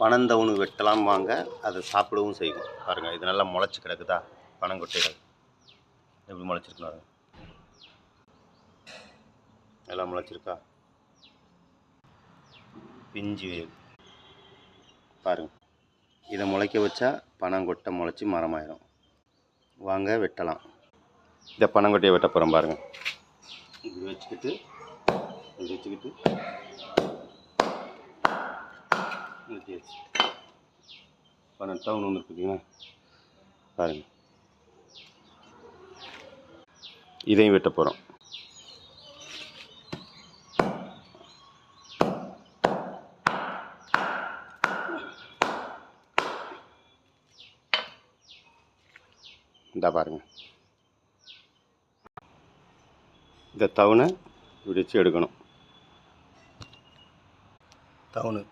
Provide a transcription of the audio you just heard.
பனந்தவனு வெட்டலாம் வாங்க அதை சாப்பிடவும் செய்வோம். பாருங்கள் இது நல்லா முளைச்சி கிடக்குதா? பனங்கொட்டைகள் எப்படி முளைச்சிருக்கணும் எல்லாம் முளைச்சிருக்கா? பிஞ்சு வேகு பாருங்க. இதை முளைக்க வச்சா பனங்கொட்டை முளைச்சி மரமாயிரும். வாங்க வெட்டலாம். இந்த பனங்கொட்டையை வெட்ட போகிறோம் பாருங்கள் இப்படி வச்சுக்கிட்டு இப்படி வச்சுக்கிட்டு. பன்னெண்டு டவுன் ஒன்று இருக்குதுங்களா பாருங்க இதையும் வெட்ட போகிறோம் இந்த பாருங்க இந்த தவணை விடிச்சு எடுக்கணும் தவணு